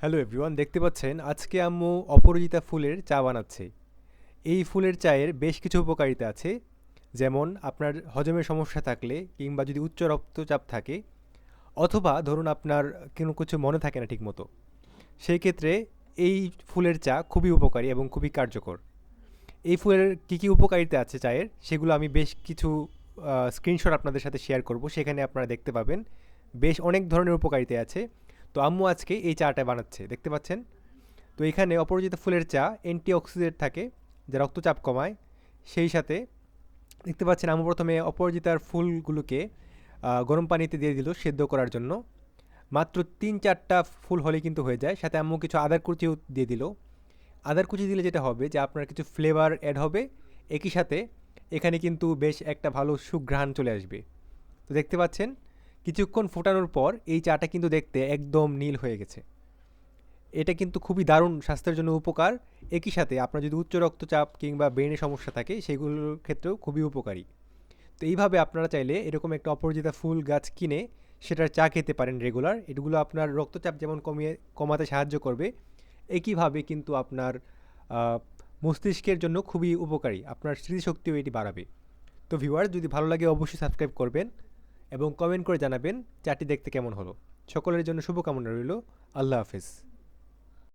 Hello everyone দেখতে পাচ্ছেন আজকে আম্মু অপরাজিতা ফুলের চা বানাচ্ছে। এই ফুলের চায়ের বেশ কিছু উপকারিতা আছে। যেমন আপনার হজমের সমস্যা থাকলে কিংবা যদি উচ্চ রক্তচাপ থাকে, অথবা ধরুন আপনার কোনো কিছু মনে থাকে না ঠিকমতো। সেই ক্ষেত্রে এই ফুলের চা খুবই উপকারী এবং খুবই কার্যকর। এই ফুলের কী কী উপকারিতা আছে চায়ের? সেগুলো আমি বেশ কিছু স্ক্রিনশট আপনাদের সাথে শেয়ার করব। সেখানে আপনারা দেখতে পাবেন। বেশ অনেক ধরনের উপকারিতা আছে। তো আম্মু আজকে এই চাটা বানাচ্ছে, দেখতে পাচ্ছেন? তো এখানে অপরাজিতা ফুলের চা অ্যান্টি অক্সিডেন্ট থাকে, যা রক্তচাপ কমায়। সেই সাথে দেখতে পাচ্ছেন আম্মু প্রথমে অপরাজিতার ফুলগুলোকে গরম পানিতে দিয়ে দিল সেদ্ধ করার জন্য। মাত্র তিন চারটা ফুল হলে কিন্তু হয়ে যায়। সাথে আম্মু কিছু আদার কুচিও দিয়ে দিল। আদার কুচি দিলে যেটা হবে যে আপনার কিছু ফ্লেভার অ্যাড হবে। একই সাথে এখানে কিন্তু বেশ একটা ভালো সুঘ্রাণ চলে আসবে। তো দেখতে পাচ্ছেন? কিছুক্ষণ ফোটানোর পর এই চাটা কিন্তু দেখতে একদম নীল হয়ে গেছে। এটা কিন্তু খুবই দারুণ স্বাস্থ্যের জন্য উপকার। একই সাথে আপনার যদি উচ্চ রক্তচাপ কিংবা ব্রেনের সমস্যা থাকে, সেগুলোর ক্ষেত্রেও খুবই উপকারী। তো এইভাবে আপনারা চাইলে এরকম একটা অপরাজিতা ফুল গাছ কিনে সেটার চা খেতে পারেন রেগুলার এগুলো আপনার রক্তচাপ যেমন কমিয়ে, কমাতে সাহায্য করবে, একইভাবে কিন্তু আপনার মস্তিষ্কের জন্য খুবই উপকারী। আপনার স্মৃতিশক্তিও এটি বাড়াবে। তো ভিউয়ার যদি ভালো লাগে, অবশ্যই সাবস্ক্রাইব করবেন। এবং কমেন্ট করে জানাবেন চাটি দেখতে কেমন হলো। সকলের জন্য শুভকামনা রইল। আল্লাহ হাফেজ।